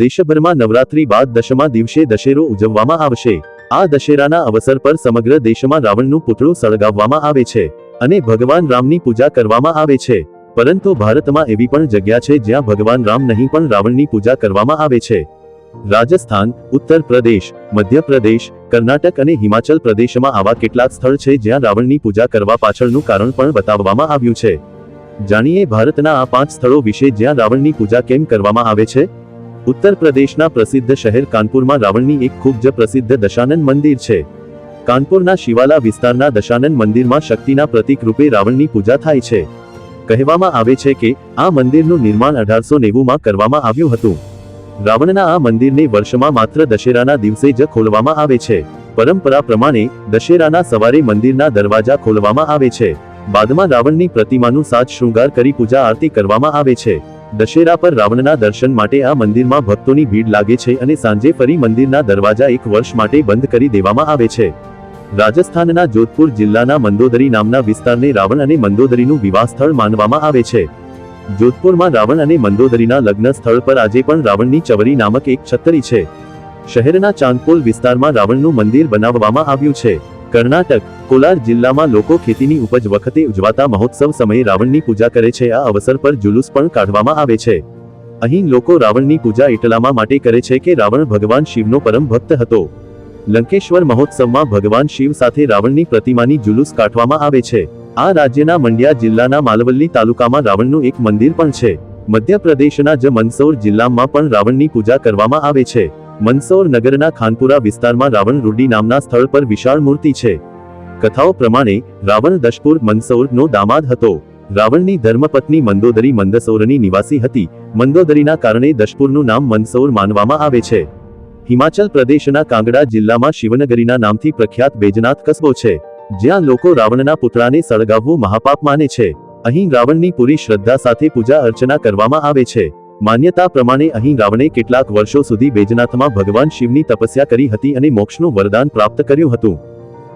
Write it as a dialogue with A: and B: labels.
A: દેશભરમાં નવરાત્રી બાદ દશમા દિવસે દશેરો ઉજવવામાં આવશે. આ દશેરાના અવસર પર સમગ્ર દેશમાં રાવણનું પુતળું સળગાવવામાં આવે છે અને ભગવાન રામની પૂજા કરવામાં આવે છે. પરંતુ ભારતમાં એવી પણ જગ્યા છે જ્યાં ભગવાન રામ નહીં પણ રાવણની પૂજા કરવામાં આવે છે. રાજસ્થાન, ઉત્તર પ્રદેશ મધ્યપ્રદેશ કર્ણાટક અને હિમાચલ પ્રદેશમાં આવા કેટલાક સ્થળ છે જ્યાં રાવણની પૂજા કરવા પાછળનું કારણ પણ બતાવવામાં આવ્યું છે. જાણીએ ભારતના આ પાંચ સ્થળો વિશે જ્યાં રાવણની પૂજા કેમ કરવામાં આવે છે? ઉત્તર પ્રદેશના પ્રસિદ્ધ શહેર કાનપુરમાં રાવણની એક ખૂબ જ પ્રસિદ્ધ દશાનન મંદિર છે. કાનપુરના શિવાલા વિસ્તારના દશાનન મંદિરમાં શક્તિના પ્રતીક રૂપે રાવણની પૂજા થાય છે. કહેવામાં આવે છે કે, આ મંદિરનું નિર્માણ અઢારસો નેવુંમાં કરવામાં આવ્યું હતું. રાવણના આ મંદિરને વર્ષમાં માત્ર દશેરાના દિવસે જ ખોલવામાં આવે છે. પરંપરા પ્રમાણે, દશેરાના સવારે મંદિરના દરવાજા ખોલવામાં આવે છે. બાદમાં રાવણની પ્રતિમાનું સાજ શૃંગાર કરી પૂજા આરતી કરવામાં આવે છે. દશેરા પર રાવણના દર્શન માટે આ મંદિરમાં ભક્તોની ભીડ લાગે છે અને સાંજે ફરી મંદિરના દરવાજા એક વર્ષ માટે બંધ કરી દેવામાં આવે છે. રાજસ્થાનના જોધપુર જિલ્લાના મંદોદરી નામના વિસ્તારને રાવણ અને મંદોદરીનું વિવાહ સ્થળ માનવામાં આવે છે. જોધપુરમાં રાવણ અને મંદોદરીના લગ્ન સ્થળ પર આજે પણ રાવણની ચવરી નામક એક છત્તરી છે. શહેરના ચાંદપોલ વિસ્તારમાં રાવણનું મંદિર બનાવવામાં આવ્યું છે. કર્ણાટક, કોલાર જિલ્લામાં લોકો ખેતીની ઉપજ વખતે ઉજવાતા મહોત્સવ સમયે રાવણની પૂજા કરે છે. આ અવસર પર જુલુસ પણ કાઢવામાં આવે છે. અહીં લોકો રાવણની પૂજા એટલામાં માટે કરે છે કે રાવણ ભગવાન શિવનો પરમ ભક્ત હતો. લંકેશ્વર મહોત્સવમાં ભગવાન શિવ સાથે રાવણની પ્રતિમાની જુલુસ કાઢવામાં આવે છે. આ રાજ્યના મંડ્યા જિલ્લાના માલવલ્લી તાલુકામાં રાવણનું એક મંદિર પણ છે. મધ્યપ્રદેશના જ મંદસૌર જિલ્લામાં પણ રાવણની પૂજા કરવામાં આવે છે. મંદસૌર નગરના ખાનપુરા વિસ્તારમાં રાવણ રૂડી નામના સ્થળ પર વિશાળ મૂર્તિ છે. કથાઓ પ્રમાણે, રાવણ દશપુર મંદસૌરનો દામાદ હતો. રાવણની ધર્મપત્ની મંદોદરી મંદસૌરની નિવાસી હતી. મંદોદરીના કારણે દશપુરનું નામ મંદસૌર માનવામાં આવે છે. હિમાચલ પ્રદેશના કાંગડા જિલ્લામાં શિવનગરીના નામથી પ્રખ્યાત બેજનાથ કસ્બો છે. જ્યાં લોકો રાવણના પુતળાને સળગાવવું મહાપાપ માને છે. અહીં રાવણની પૂરી શ્રદ્ધા સાથે પૂજા અર્ચના કરવામાં આવે છે. માન્યતા પ્રમાણે અહીં રાવણે કેટલાક વર્ષો સુધી બેજનાથમાં ભગવાન શિવની તપસ્યા કરી હતી અને મોક્ષનું વરદાન પ્રાપ્ત કર્યું હતું.